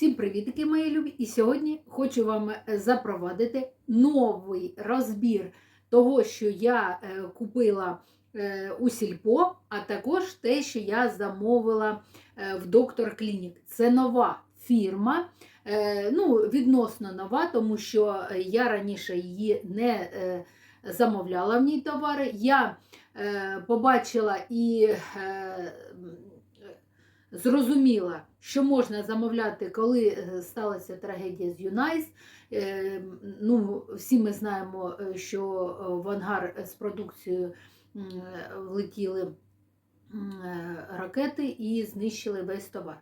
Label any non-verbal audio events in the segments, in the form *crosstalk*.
Всім привітки, мої любі! І сьогодні хочу вам е, запровадити новий розбір того, що я е, купила е, у Сільпо, а також те, що я замовила в Доктор Клінік. Це нова фірма, ну, відносно нова, тому що я раніше її не замовляла в ній товари. Я побачила і зрозуміла, що можна замовляти, коли е, сталася трагедія з Юнайс. Е, Ну, всі ми знаємо, е, що в ангар з продукцією влетіли ракети і знищили весь товар.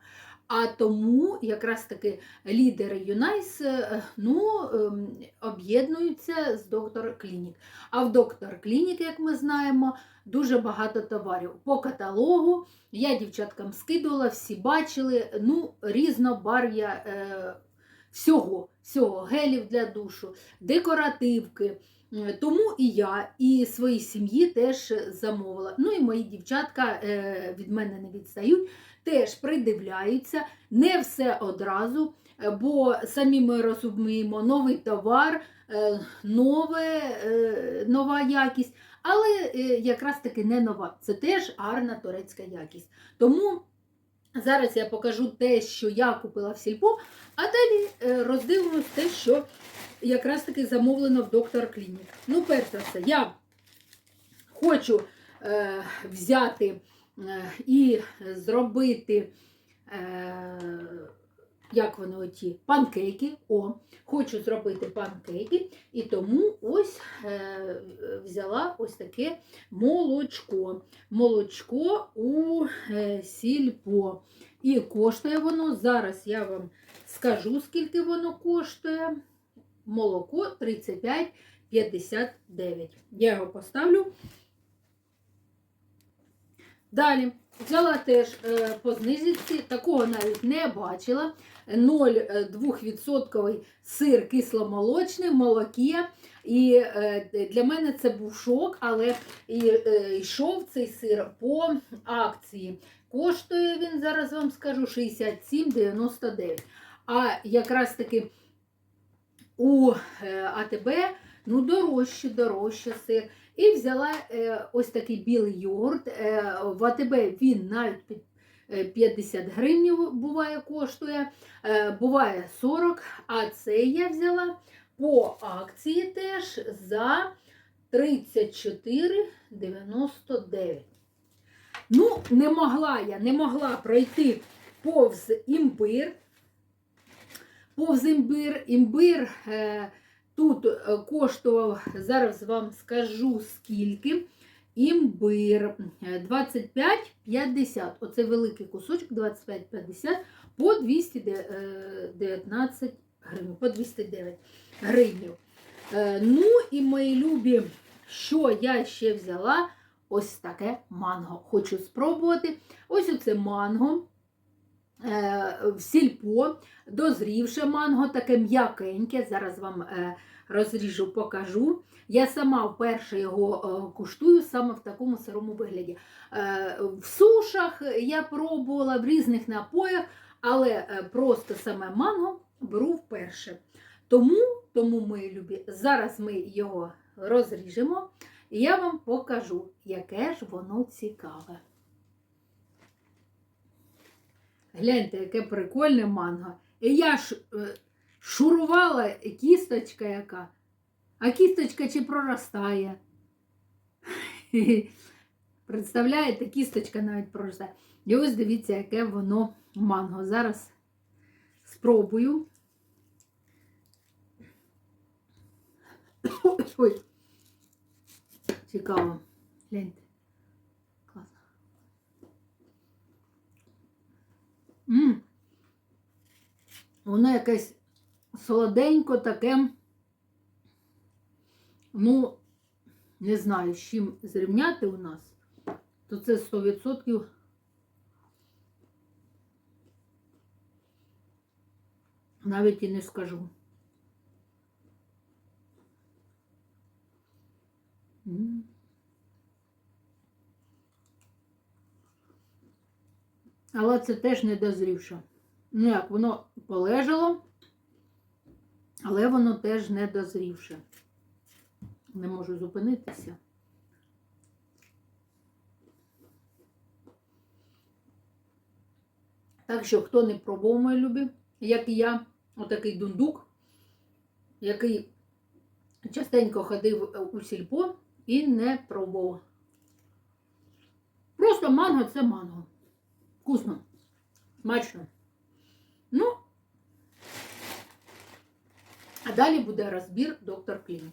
А тому якраз таки лідери Юнайс е, ну, ем, об'єднуються з доктор Клінік. А в доктор Клінік, як ми знаємо, дуже багато товарів. По каталогу я дівчаткам скидувала, всі бачили, ну, різнобар'я е, всього, всього, гелів для душу, декоративки. Тому і я, і своїй сім'ї теж замовила. Ну і мої дівчатка е, від мене не відстають, теж придивляються, не все одразу, бо самі ми розуміємо новий товар, е, нове, е, нова якість, але якраз таки не нова. Це теж гарна турецька якість. Тому зараз я покажу те, що я купила в сільпо, а далі е, роздивимось те, що якраз таки замовлено в доктор Клінік. Ну, перш за все, я хочу е, взяти е, і зробити. Е, як вони оті панкейки. О, хочу зробити панкейки, і тому ось е, взяла ось таке молочко. Молочко у е, сільпо. І коштує воно, зараз я вам скажу, скільки воно коштує. Молоко 35,59. Я його поставлю. Далі взяла теж е, по знижці, такого навіть не бачила. 0,2% сир кисломолочний, молоке. І е, для мене це був шок, але е, йшов цей сир по акції. Коштує він, зараз вам скажу, 67,99. А якраз таки у е, АТБ ну, дорожче, дорожче сир. І взяла е, ось такий білий йогурт. Е, в АТБ він навіть під е, 50 гривень буває коштує, е, буває 40, а цей я взяла по акції теж за 34,99. Ну, не могла я, не могла пройти повз імбир. Повз імбир. Імбир е, тут е, коштував, зараз вам скажу скільки. Імбир е, 25,50. Оце великий кусочок 25,50 по 219 гривень, по 209 гривень. Е, Ну і мої любі, що я ще взяла? Ось таке манго. Хочу спробувати. Ось оце манго. Е, в сільпо, дозрівше манго, таке м'якеньке. Зараз вам е, розріжу, покажу. Я сама вперше його е, куштую саме в такому сирому вигляді. Е, В сушах я пробувала в різних напоях, але е, просто саме манго беру вперше. Тому, тому мої любі, зараз ми його розріжемо, і я вам покажу, яке ж воно цікаве. Гляньте, яке прикольне манго. Я ж шурувала кісточка яка. А кісточка чи проростає? *laughs* Представляєте, кісточка навіть проростає. І ось дивіться, яке воно манго. Зараз спробую. *coughs* Ой, цікаво. Гляньте. Класно. Воно якесь солоденько таке. Ну, не знаю, з чим зрівняти у нас, то це 100%. Навіть і не скажу. Але це теж не дозрівше. Ну як, воно полежало, але воно теж не дозрівше. Не можу зупинитися. Так що, хто не пробував, мої любі, як і я, отакий дундук, який частенько ходив е, у сільпо і не пробував. Просто манго це манго. Вкусно, смачно. Ну, а далі буде розбір доктор Клінік.